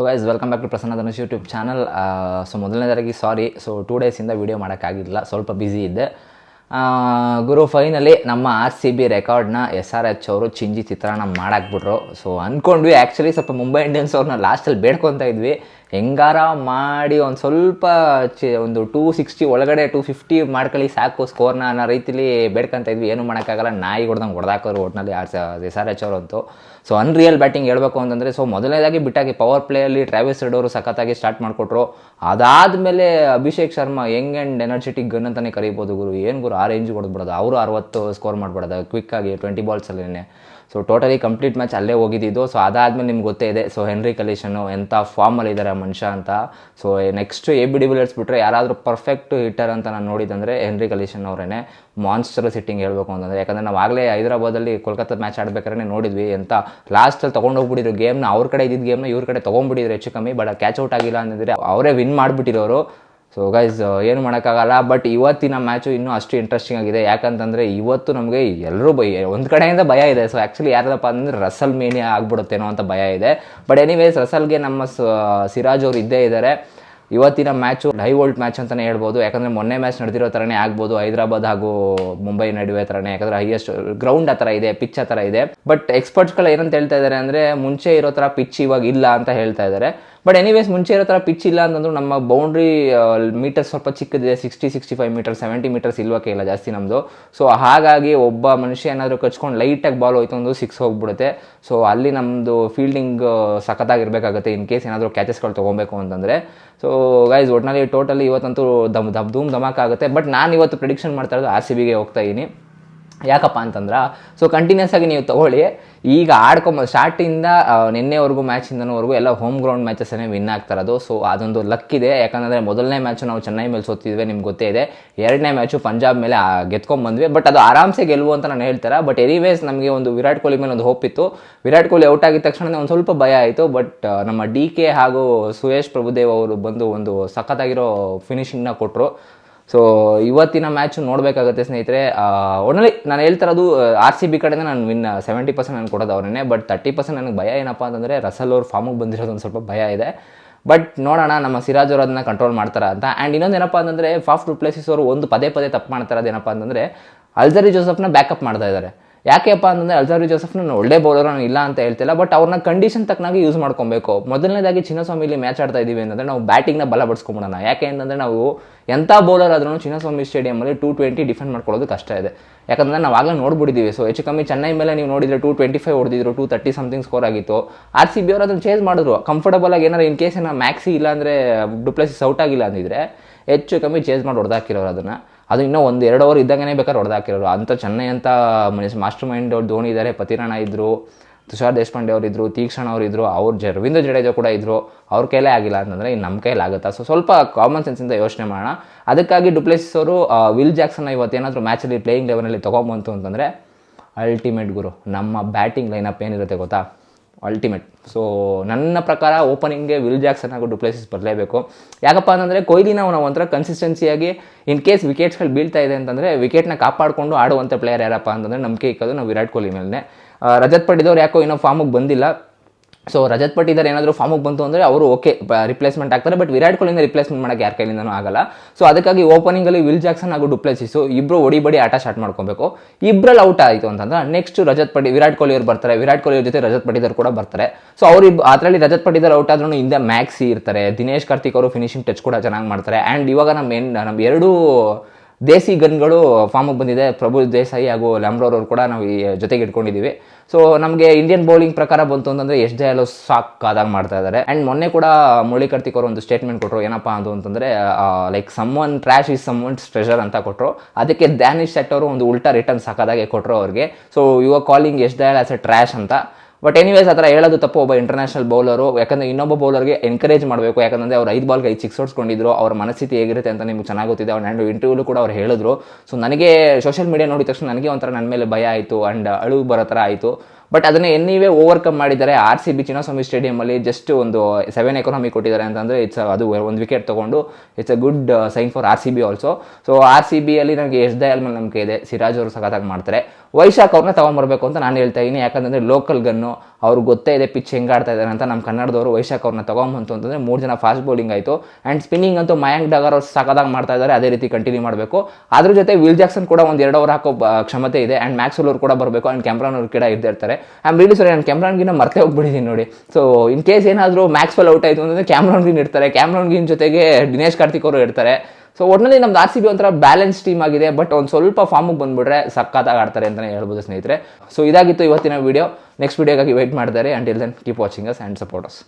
So guys welcome back to Prasanna Dhanush YouTube channel so ಮೊದಲನೇದಾಗಿ sorry so two ಡೇಸಿಂದ video ಮಾಡೋಕ್ಕಾಗಿಲ್ಲ, ಸ್ವಲ್ಪ busy ಇದ್ದೆ. ಗುರು ಫೈನಲಿ ನಮ್ಮ ಆರ್ ಸಿ ಬಿ ರೆಕಾರ್ಡ್ನ ಎಸ್ ಆರ್ ಎಚ್ ಅವರು ಚಿಂಜಿ ಚಿತ್ರಾನ್ನ ಮಾಡಾಕ್ಬಿಟ್ರು. ಸೊ ಅಂದ್ಕೊಂಡ್ವಿ ಆ್ಯಕ್ಚುಲಿ ಸ್ವಲ್ಪ ಮುಂಬೈ ಇಂಡಿಯನ್ಸ್ ಅವ್ರನ್ನ ಲಾಸ್ಟಲ್ಲಿ ಬೇಡ್ಕೊತಾ ಇದ್ವಿ. ಹೆಂಗಾರ ಮಾಡಿ ಒಂದು ಸ್ವಲ್ಪ ಚಿ, ಒಂದು ಟೂ ಸಿಕ್ಸ್ಟಿ ಒಳಗಡೆ ಟೂ ಫಿಫ್ಟಿ ಮಾಡ್ಕೊಳ್ಳಿ ಸಾಕು ಸ್ಕೋರ್ನ ಅನ್ನೋ ರೀತಿಲಿ ಬೇಡ್ಕೊಂತ ಇದ್ವಿ, ಏನು ಮಾಡೋಕ್ಕಾಗಲ್ಲ. ನಾಯಿ ಹೊಡೆದಂಗೆ ಹೊಡೆದಾಕೋರು ಒಟ್ಟಿನಲ್ಲಿ ಆರ್ ಎಸ್ ಆರ್ ಎಚ್ ಅವರಂತೂ ಸೊ ಅನ್ರಿಯಲ್ ಬ್ಯಾಟಿಂಗ್ ಹೇಳಬೇಕು ಅಂತಂದರೆ ಸೊ ಮೊದಲನೇದಾಗಿ ಬಿಟ್ಟಾಗಿ ಪವರ್ ಪ್ಲೇಯಲ್ಲಿ ಟ್ರಾವೆಲ್ಸ್ ರೆಡ್ ಅವರು ಸಖತ್ತಾಗಿ ಸ್ಟಾರ್ಟ್ ಮಾಡಿಕೊಟ್ರು. ಅದಾದಮೇಲೆ Abhishek Sharma young and energetic gun ಅಂತಲೇ ಕರಿಬೋದು ಗುರು. ಏನು ಗುರು? ಆ ರೇಂಜ್ ಹೊಡೆದ್ಬಿಡೋದು ಅವರು ಅರವತ್ತು ಸ್ಕೋರ್ ಮಾಡಿಬಿಡೋದು. ಕ್ವಿಕ್ಕಾಗಿ ಟ್ವೆಂಟಿ ಬಾಲ್ಸಲ್ಲೇ ಸೊ ಟೋಟಲಿ ಕಂಪ್ಲೀಟ್ ಮ್ಯಾಚ್ ಅಲ್ಲೇ ಹೋಗಿದ್ದು. ಸೊ ಅದಾದ್ಮೇಲೆ ನಿಮ್ಗೆ ಗೊತ್ತೇ ಇದೆ. ಸೊ ಹೆನ್ರಿ ಕಲೀಷನು ಎಂಥ ಫಾರ್ಮಲ್ಲಿ ಇದ್ದಾರೆ ಮನುಷ್ಯ ಅಂತ. So next A B de Villiers ಬಿಟ್ಟರೆ ಯಾರಾದರೂ ಪರ್ಫೆಕ್ಟ್ ಹಿಟ್ಟರ್ ಅಂತ ನಾನು ನೋಡಿದಂದರೆ ಹೆನ್ರಿ ಕಲೇಷನ್ ಅವರೇ ಮಾನ್ಸ್ಟರ್ ಸಿಟ್ಟಿಂಗ್ ಹೇಳಬೇಕು ಅಂತಂದರೆ. ಯಾಕಂದರೆ ನಾವು ಆಗಲೇ ಹೈದರಾಬಾದಲ್ಲಿ ಕೋಲ್ಕತ್ತಾ ಮ್ಯಾಚ್ ಆಡ್ಬೇಕಾದ್ರೆ ನೋಡಿದ್ವಿ ಅಂತ ಲಾಸ್ಟಲ್ಲಿ ತೊಗೊಂಡೋಗ್ಬಿಟ್ಟಿದ್ರು ಗೇಮ್ನ ಅವ್ರ ಕಡೆ ಇದ್ದಿದ್ದು ಗೇಮ್ನ ಇವ್ರ ಕಡೆ ತೊಗೊಂಡ್ಬಿಟ್ಟಿದ್ರು ಹೆಚ್ಚು ಕಮ್ಮಿ ಬಟ್ ಕ್ಯಾಚ್ ಔಟ್ ಆಗಿಲ್ಲ ಅಂತಂದರೆ ಅವರೇ ವಿನ್ ಮಾಡಿಬಿಟ್ಟಿರೋರು. ಸೊ ಗೈಸ್ ಏನು ಮಾಡೋಕ್ಕಾಗಲ್ಲ ಬಟ್ ಇವತ್ತಿನ ಮ್ಯಾಚು ಇನ್ನೂ ಅಷ್ಟು ಇಂಟ್ರೆಸ್ಟಿಂಗ್ ಆಗಿದೆ. ಯಾಕಂತಂದರೆ ಇವತ್ತು ನಮಗೆ ಎಲ್ಲರೂ ಭಯ, ಒಂದು ಕಡೆಯಿಂದ ಭಯ ಇದೆ. ಸೊ ಆ್ಯಕ್ಚುಲಿ ಯಾರದಪ್ಪ ಅಂದರೆ ರಸಲ್ ಮೇನಿಯಾ ಆಗ್ಬಿಡುತ್ತೇನೋ ಅಂತ ಭಯ ಇದೆ. ಬಟ್ ಎನಿವೇಸ್ ರಸಲ್ಗೆ ನಮ್ಮ ಸಿರಾಜ್ ಅವರು ಇದ್ದೇ ಇದ್ದಾರೆ ಇವತ್ತಿನ ಮ್ಯಾಚು ಹೈ ವೋಲ್ಟ್ ಮ್ಯಾಚ್ ಅಂತಲೇ ಹೇಳ್ಬೋದು. ಯಾಕಂದರೆ ಮೊನ್ನೆ ಮ್ಯಾಚ್ ನಡೆದಿರೋ ಥರನೇ ಆಗ್ಬೋದು. ಹೈದರಾಬಾದ್ ಹಾಗೂ ಮುಂಬೈ ನಡುವೆ ಥರನೇ ಯಾಕಂದರೆ ಹೈಯೆಸ್ಟ್ ಗ್ರೌಂಡ್ ಆ ಥರ ಇದೆ ಪಿಚ್ ಆ ಥರ ಇದೆ. ಬಟ್ ಎಕ್ಸ್ಪರ್ಟ್ಸ್ಗಳು ಏನಂತ ಹೇಳ್ತಾ ಇದ್ದಾರೆ ಅಂದರೆ, ಮುಂಚೆ ಇರೋ ಥರ ಪಿಚ್ ಇವಾಗ ಇಲ್ಲ ಅಂತ ಹೇಳ್ತಾ ಇದ್ದಾರೆ ಬಟ್ ಎನಿವೇಸ್ ಮುಂಚೆ ಇರೋ ಥರ ಪಿಚ್ ಇಲ್ಲ ಅಂತಂದ್ರು ನಮ್ಮ ಬೌಂಡ್ರಿ ಮೀಟರ್ ಸ್ವಲ್ಪ ಚಿಕ್ಕದಿದೆ sixty sixty five meter seventy meters ಇಲ್ವಕ್ಕೆ ಇಲ್ಲ ಜಾಸ್ತಿ ನಮ್ಮದು ಸೊ ಹಾಗಾಗಿ ಒಬ್ಬ ಮನುಷ್ಯ ಏನಾದರೂ ಕಚ್ಕೊಂಡು ಲೈಟಾಗಿ ಬಾಲ್ ಹೋಯ್ತು ಒಂದು ಸಿಕ್ಸ್ ಹೋಗ್ಬಿಡುತ್ತೆ. ಸೊ ಅಲ್ಲಿ ನಮ್ಮದು ಫೀಲ್ಡಿಂಗ್ ಸಖತ್ತಾಗಿರಬೇಕಾಗುತ್ತೆ ಇನ್ ಕೇಸ್ ಏನಾದರೂ ಕ್ಯಾಚಸ್ಗಳು ತೊಗೊಬೇಕು ಅಂತಂದರೆ. ಸೊ ಗೈಸ್ ಒಟ್ನಲ್ಲಿ ಟೋಟಲಿ ಇವತ್ತಂತೂ ದಮ್ ದಮ್, ಧೂಮ್ ಆಗುತ್ತೆ ಬಟ್ ನಾನು ಇವತ್ತು ಪ್ರಿಡಿಕ್ಷನ್ ಮಾಡ್ತಾ ಇರೋದು ಆರ್ ಸಿ ಬಿಗೆ ಹೋಗ್ತಾ ಇದ್ದೀನಿ ಯಾಕಪ್ಪ ಅಂತಂದ್ರೆ ಸೊ ಕಂಟಿನ್ಯೂಸ್ ಆಗಿ ನೀವು ತಗೊಳ್ಳಿ. ಈಗ ಆಡ್ಕೊಂಬ ಸ್ಟಾರ್ಟಿಂದ ನಿನ್ನೆವರೆಗೂ ಮ್ಯಾಚಿಂದನವರೆಗೂ ಎಲ್ಲ ಹೋಮ್ ಗ್ರೌಂಡ್ ಮ್ಯಾಚಸ್ಸನ್ನೇ ವಿನ್ ಆಗ್ತಾ ಇರೋದು. ಸೊ ಅದೊಂದು ಲಕ್ ಇದೆ. ಯಾಕಂದರೆ ಮೊದಲನೇ ಮ್ಯಾಚು ನಾವು ಚೆನ್ನೈ ಮೇಲೆ ಸೋತಿದ್ವಿ, ನಿಮ್ಗೆ ಗೊತ್ತೇ ಇದೆ. ಎರಡನೇ ಮ್ಯಾಚು ಪಂಜಾಬ್ ಮೇಲೆ ಗೆದ್ಕೊಂಡ್ ಬಂದ್ವಿ. ಬಟ್ ಅದು ಆರಾಮ್ಸೆ ಗೆಲ್ಲುವು ಅಂತ ನಾನು ಹೇಳ್ತಾರೆ ಬಟ್ ಎನಿವೇಸ್ ನಮಗೆ ಒಂದು ವಿರಾಟ್ ಕೊಹ್ಲಿ ಮೇಲೆ ಒಂದು ಹೋಪ್ ಇತ್ತು. ವಿರಾಟ್ ಕೊಹ್ಲಿ ಔಟ್ ಆಗಿದ ತಕ್ಷಣ ಒಂದು ಸ್ವಲ್ಪ ಭಯ ಆಯಿತು. ಬಟ್ ನಮ್ಮ ಡಿ ಕೆ ಹಾಗೂ ಸುಯೇಶ್ ಪ್ರಭುದೇವ್ ಅವರು ಬಂದು ಒಂದು ಸಖತ್ತಾಗಿರೋ ಫಿನಿಷಿಂಗ್ನ ಕೊಟ್ಟರು ಸೊ ಇವತ್ತಿನ ಮ್ಯಾಚ್ ನೋಡಬೇಕಾಗುತ್ತೆ ಸ್ನೇಹಿತರೆ ಒಳ್ಳೆ ನಾನು ಹೇಳ್ತಿರೋದು ಆರ್ ಸಿ ಬಿ ಕಡೆಯಿಂದ ನಾನು ವಿನ್ ಸೆವೆಂಟಿ ಪರ್ಸೆಂಟ್ ನಾನು ಕೊಡೋದು ಅವರೇ ಬಟ್ ತರ್ಟಿ ಪರ್ಸೆಂಟ್ ನನಗೆ ಭಯ ಏನಪ್ಪ ಅಂತಂದರೆ ರಸಲ್ ಅವ್ರು ಫಾರ್ಮಿಗೆ ಬಂದಿರೋದು ಒಂದು ಸ್ವಲ್ಪ ಭಯ ಇದೆ. ಬಟ್ ನೋಡೋಣ, ನಮ್ಮ ಸಿರಾಜ್ ಅವರು ಅದನ್ನ ಕಂಟ್ರೋಲ್ ಮಾಡ್ತಾರ ಅಂತ. ಆ್ಯಂಡ್ ಇನ್ನೊಂದು ಏನಪ್ಪ ಅಂತಂದರೆ ಫಾಫ್ ಡುಪ್ಲೇಸಿಸ್ ಅವರು ಒಂದು ಪದೇ ಪದೇ ತಪ್ಪು ಮಾಡ್ತಾರೆ ಅದೇನಪ್ಪ ಅಂತಂದರೆ ಅಲ್ಜರಿ ಜೋಸಫ್ನ ಬ್ಯಾಕಪ್ ಮಾಡ್ತಾ ಇದ್ದಾರೆ ಯಾಕೆಪ್ಪ ಅಂತಂದರೆ ಅಲ್ಜಾರಿ ಜೋಸಫ್ ನಾನು ಒಳ್ಳೆ ಬೌಲರ್ ನಾನು ಇಲ್ಲ ಅಂತ ಹೇಳ್ತಿಲ್ಲ ಬಟ್ ಅವ್ರನ್ನ ಕಂಡೀಷನ್ ತಕ್ಕನಾಗಿ ಯೂಸ್ ಮಾಡ್ಕೊಬೇಕು. ಮೊದಲನೇದಾಗಿ ಚಿನ್ನಸ್ವಾಮಿಲಿ ಮ್ಯಾಚ್ ಆಡ್ತಾ ಇದ್ದೀವಿ ಅಂತಂದರೆ ನಾವು ಬ್ಯಾಟಿಂಗ್ನ ಬಲ ಬಡಿಸ್ಕೊಂಬಿಡೋಣ. ಯಾಕೆ ಅಂತಂದರೆ ನಾವು ಎಂಥ ಬೌಲರ್ ಆದ್ರೂ ಚಿನ್ನಸ್ವಾಮಿ ಸ್ಟೇಡಿಯಮಲ್ಲಿ ಟೂ ಟ್ವೆಂಟಿ ಡಿಫೆಂಡ್ ಮಾಡ್ಕೊಳ್ಳೋದು ಕಷ್ಟ ಇದೆ. ಯಾಕಂದರೆ ನಾವು ಆಗಲೇ ನೋಡ್ಬಿಟ್ಟಿದ್ದೀವಿ ಸೊ ಹೆಚ್ಚು ಕಮ್ಮಿ ಚೆನ್ನೈ ಮೇಲೆ ನೀವು ನೋಡಿದ್ರೆ ಟೂ ಟ್ವೆಂಟಿ ಫೈವ್ ಹೊಡೆದಿದ್ರು ಟೂ ತರ್ಟಿ ಸಮಥಿಂಗ್ ಸ್ಕೋರ್ ಆಗಿತ್ತು. ಆರ್ ಸಿ ಬಿ ಅವರು ಅದನ್ನು ಚೇಂಜ್ ಮಾಡಿದ್ರು. ಕಂಫರ್ಟಬಲ್ ಆಗಿ ಏನಾರು ಇನ್ ಕೇಸ್ ಏನೋ ಮ್ಯಾಕ್ಸಿ ಇಲ್ಲ ಅಂದರೆ ಡುಪ್ಲೆಸಿಸ್ ಔಟ್ ಆಗಿಲ್ಲ ಅಂದಿದ್ರೆ ಹೆಚ್ಚು ಕಮ್ಮಿ ಚೇಂಜ್ ಮಾಡಿ ಹೊಡೆದಾಕಿರೋರು ಅದನ್ನು. ಅದು ಇನ್ನೂ ಒಂದು ಎರಡು ಓವರ್ ಇದ್ದಾಗನೇ ಬೇಕಾದ್ರೆ ಹೊಡೆದಾಕಿರೋರು. ಅಂಥ ಚೆನ್ನೈ ಅಂತ ಮಾಸ್ಟರ್ ಮೈಂಡ್ ಅವ್ರು ಧೋನಿ ಇದ್ದಾರೆ ಪತಿರಾಣ ಇದ್ದರು ತುಷಾರ್ ದೇಶಪಾಂಡೆ ಅವರು ಇದ್ದರು ತೀಕ್ಷಣ ಅವರು ಇದ್ದರು ಅವ್ರು ಜ ರವೀಂದ್ರ ಜಡೇಜಾ ಕೂಡ ಇದ್ದರು ಅವ್ರ ಕೈಲೇ ಆಗಿಲ್ಲ ಅಂತಂದರೆ ಇನ್ನು ನಮ್ಮ ಕೈಲಿ ಆಗುತ್ತಾ? ಸೊ ಸ್ವಲ್ಪ ಕಾಮನ್ ಸೆನ್ಸಿಂದ ಯೋಚನೆ ಮಾಡೋಣ. ಅದಕ್ಕಾಗಿ ಡುಪ್ಲೆಸಿಸ್ ಅವರು ವಿಲ್ ಜಾಕ್ಸನ್ನ ಇವತ್ತೇನಾದರೂ ಮ್ಯಾಚಲ್ಲಿ ಪ್ಲೇಯಿಂಗ್ ಲೆವೆನಲ್ಲಿ ತೊಗೊಂಬಂತು ಅಂತಂದರೆ ಅಲ್ಟಿಮೇಟ್ ಗುರು. ನಮ್ಮ ಬ್ಯಾಟಿಂಗ್ ಲೈನಪ್ ಏನಿರುತ್ತೆ ಗೊತ್ತಾ? ಅಲ್ಟಿಮೇಟ್ ಸೊ ನನ್ನ ಪ್ರಕಾರ ಓಪನಿಂಗ್ಗೆ ವಿಲ್ ಜಾಕ್ಸನ್ ಹಾಗೂ ಡುಪ್ಲೇಸಸ್ ಬರಲೇಬೇಕು. ಯಾಕಪ್ಪ ಅಂತಂದರೆ ಕೊಹ್ಲಿನ ಅವನ ಒಂಥರ ಕನ್ಸಿಸ್ಟೆನ್ಸಿಯಾಗಿ ಇನ್ ಕೇಸ್ ವಿಕೆಟ್ಸ್ಗಳು ಬೀಳ್ತಾ ಇದೆ ಅಂತಂದರೆ ವಿಕೆಟ್ನ ಕಾಪಾಡಿಕೊಂಡು ಆಡುವಂಥ ಪ್ಲೇಯರ್ ಯಾರಪ್ಪ ಅಂತಂದರೆ ನಂಬಿಕೆ ಇಕ್ಕೋದು ನಾವು ವಿರಾಟ್ ಕೊಹ್ಲಿ ಮೇಲೆ ರಜತ್ ಪಡೆದವ್ರು ಯಾಕೋ ಇನ್ನೂ ಫಾರ್ಮಿಗೆ ಬಂದಿಲ್ಲ. ಸೊ ರಜತ್ ಪಟ್ಟಿದಾರ್ ಏನಾದರೂ ಫಾರ್ಮಿಗೆ ಬಂತು ಅಂದರೆ ಅವರು ಓಕೆ ರಿಪ್ಲೇಸ್ಮೆಂಟ್ ಆಗ್ತಾರೆ. ಬಟ್ ವಿರಾಟ್ ಕೊಹ್ಲಿಯಿಂದ ರಿಪ್ಲೇಸ್ಮೆಂಟ್ ಮಾಡೋಕ್ಕೆ ಯಾರ ಕೈಲಿಂದನೂ ಆಗಲ್ಲ. ಸೊ ಅದಕ್ಕಾಗಿ ಓಪನಿಂಗಲ್ಲಿ ವಿಲ್ ಜಾಕ್ಸನ್ ಹಾಗೂ ಡುಪ್ಲೆಸಿಸು ಇಬ್ಬರು ಒಡಿ ಬಡಿ ಆಟ ಸ್ಟಾರ್ಟ್ ಮಾಡ್ಕೊಬೇಕು. ಇಬ್ಬರಲ್ಲಿ ಔಟ್ ಆಯಿತು ಅಂತಂದ್ರೆ ನೆಕ್ಸ್ಟ್ ರಜತ್ ಪಟ್ಟಿ ವಿರಾಟ್ ಕೊಹ್ಲಿ ಅವರು ಬರ್ತಾರೆ. ವಿರಾಟ್ ಕೊಹ್ಲಿ ಅವ್ರ ಜೊತೆ ರಜತ್ ಪಟ್ಟಿದಾರ್ ಕೂಡ ಬರ್ತಾರೆ. ಸೊ ಅವರು ಅದರಲ್ಲಿ ರಜತ್ ಪಟ್ಟಿದಾರ್ ಔಟ್ ಆದ್ರೂ ಹಿಂದೆ ಮ್ಯಾಕ್ಸಿ ಇರ್ತಾರೆ. ದಿನೇಶ್ ಕಾರ್ತಿಕ್ ಅವರು ಫಿನಿಶಿಂಗ್ ಟಚ್ ಕೂಡ ಚೆನ್ನಾಗಿ ಮಾಡ್ತಾರೆ. ಆ್ಯಂಡ್ ಇವಾಗ ನಮ್ಮ ಏನು ನಮ್ಮ ಎರಡೂ ದೇಸಿ ಗನ್ಗಳು ಫಾರ್ಮಿಗೆ ಬಂದಿದೆ. ಪ್ರಭು ದೇಸಾಯಿ ಹಾಗೂ ಲ್ಯಾಂಬ್ರೋರ್ ಅವರು ಕೂಡ ನಾವು ಈ ಜೊತೆಗೆ ಇಟ್ಕೊಂಡಿದ್ದೀವಿ. ಸೊ ನಮಗೆ ಇಂಡಿಯನ್ ಬೌಲಿಂಗ್ ಪ್ರಕಾರ ಬಂತು ಅಂತಂದರೆ ಎಸ್ ದಯಾಲು ಸಾಕಾದಾಗ ಮಾಡ್ತಾ ಇದ್ದಾರೆ. ಆ್ಯಂಡ್ ಮೊನ್ನೆ ಕೂಡ ಮುರಳಿ ಅವರು ಒಂದು ಸ್ಟೇಟ್ಮೆಂಟ್ ಕೊಟ್ಟರು ಏನಪ್ಪ ಅದು ಅಂತಂದರೆ like some one trash is some one treasure ಅಂತ ಕೊಟ್ಟರು ಅದಕ್ಕೆ ಡ್ಯಾನಿಶ್ ಸೆಟ್ ಅವರು ಒಂದು ಉಲ್ಟಾ ರಿಟರ್ನ್ ಸಾಕಾದಾಗೆ ಕೊಟ್ಟರು ಅವ್ರಿಗೆ. So R calling S Dayal as a trash ಅಂತ. ಬಟ್ ಎನಿವೇಸ್ ಆ ಥರ ಹೇಳೋದು ತಪ್ಪು. ಒಬ್ಬ ಇಂಟರ್ನ್ಯಾಷನಲ್ ಬೌಲರು ಯಾಕಂದರೆ ಇನ್ನೊಬ್ಬ ಬೌಲರ್ಗೆ ಎನ್ಕರೇಜ್ ಮಾಡಬೇಕು. ಯಾಕಂದರೆ ಅವ್ರು ಐದು ಬಾಲ್ಗೆ ಐದು ಸಿಕ್ಸ್ ಹೊಡ್ಸ್ಕೊಂಡಿದ್ರು ಅವ್ರ ಮನಸ್ಥಿತಿ ಹೇಗಿರುತ್ತೆ ಅಂತ ನಿಮ್ಗೆ ಚೆನ್ನಾಗಿ ಗೊತ್ತಿದೆ. ಅವ್ರು ಆ್ಯಂಡ್ ಇಂಟರ್ವ್ಯೂಲು ಕೂಡ ಅವ್ರು ಹೇಳಿದ್ರು. ಸೊ ನನಗೆ ಸೋಷಿಯಲ್ ಮೀಡಿಯಾ ನೋಡಿದ ತಕ್ಷಣ ನನಗೆ ಒಂಥರ ನನ್ನ ಮೇಲೆ ಭಯ ಆಯಿತು. ಆ್ಯಂಡ್ ಅಳು ಬರೋ ಥರ ಆಯಿತು. ಬಟ್ ಅದನ್ನ ಎನ್ನಿವೇ ಓವರ್ಕಮ್ ಮಾಡಿದ್ದಾರೆ. ಆರ್ ಸಿ ಬಿ ಚಿನ್ನಸ್ವಾಮಿ ಸ್ಟೇಡಿಯಮಲ್ಲಿ ಜಸ್ಟ್ ಒಂದು ಸೆವೆನ್ ಎಕನಾಮಿ ಕೊಟ್ಟಿದ್ದಾರೆ ಅಂತಂದರೆ ಇಟ್ಸ್ ಅದು ಒಂದು ವಿಕೆಟ್ ತೊಗೊಂಡು it's a good sign for R C B also so R C ಬಿಯಲ್ಲಿ ನನಗೆ ಎಸ್ ದಯಾಲ್ ಮೇಲೆ ನಂಬಿಕೆ ಇದೆ. ಸಿರಾಜ್ ಅವರು ಸಖತ್ತಾಗಿ ಮಾಡ್ತಾರೆ. ವೈಶಾಖ್ ಅವ್ರನ್ನ ತೊಗೊಂಬರ್ಬೇಕು ಅಂತ ನಾನು ಹೇಳ್ತಾ ಇದ್ದೀನಿ ಯಾಕಂತಂದರೆ ಲೋಕಲ್ ಗನ್ನು ಅವ್ರಿಗೆ ಗೊತ್ತೇ ಇದೆ ಪಿಚ್ ಹೆಂಗೆ ಆಡ್ತಾ ಇದ್ದಾರೆ ಅಂತ ನಮ್ಮ ಕನ್ನಡದವರು ವೈಶಾಖ್ ಅವ್ರನ್ನ ತೊಗೊಂಬಂತು ಅಂತಂದರೆ ಮೂರು ಜನ ಫಾಸ್ಟ್ ಬೌಲಿಂಗ್ ಆಯಿತು. ಆ್ಯಂಡ್ ಸ್ಪಿನ್ನಿಂಗ್ ಅಂತೂ ಮಯಾಂಕ್ ಡಗರ್ ಅವ್ರು ಸಾಕಾದಾಗ ಮಾಡ್ತಾ ಇದ್ದಾರೆ ಅದೇ ರೀತಿ ಕಂಟಿನ್ಯೂ ಮಾಡಬೇಕು. ಅದ್ರ ಜೊತೆ ವಿಲ್ ಜಾಕ್ಸನ್ ಕೂಡ ಒಂದು ಎರಡು ಓವರ್ ಹಾಕೋ ಕ್ಷಮತೆ ಇದೆ. ಆ್ಯಂಡ್ ಮ್ಯಾಕ್ಸ್ ಅವ್ರು ಕೂಡ ಬರಬೇಕು. ಆ್ಯಂಡ್ ಕ್ಯಾಮ್ರಾನ್ ಅವ್ರು ಕೂಡ ಇರ್ತಾರೆ. ರಿಲಿ ಸರಿ ನಾನು ಕ್ಯಾಮ್ರಾನ್ಗಿನ ಮರ್ತೆ ಹೋಗ್ಬಿಟ್ಟಿದ್ದೀನಿ ನೋಡಿ. ಸೊ ಇನ್ ಕೇಸ್ ಏನಾದರೂ ಮ್ಯಾಕ್ಸ್ವೆಲ್ ಔಟ್ ಆಯಿತು ಅಂದರೆ ಕ್ಯಾಮ್ರಾನ್ಗಿನ್ ಇರ್ತಾರೆ ಕ್ಯಾಮ್ರಾನ್ಗಿನ್ ಜೊತೆಗೆ ದಿನೇಶ್ ಕಾರ್ತಿಕ್ ಅವರು ಇರ್ತಾರೆ ಸೊ ಒಟ್ಟಿನಲ್ಲಿ ನಮ್ದು ಆರ್ ಸಿ ಬಿ ಒಂಥರ ಬ್ಯಾಲೆನ್ಸ್ ಟೀಮ್ ಆಗಿದೆ ಬಟ್ ಒಂದು ಸ್ವಲ್ಪ ಫಾರ್ಮಿಗೆ ಬಂದ್ಬಿಟ್ರೆ ಸಖತ್ತಾಗಿ ಆಡ್ತಾರೆ ಅಂತಲೇ ಹೇಳ್ಬೋದು ಸ್ನೇಹಿತರೆ. ಸೊ ಇದಾಗಿತ್ತು ಇವತ್ತಿನ ವೀಡಿಯೋ ನೆಕ್ಸ್ಟ್ ವಿಡಿಯೋಗಾಗಿ ವೆಯ್ಟ್ ಮಾಡ್ತಾರೆ. Until then keep watching us and support us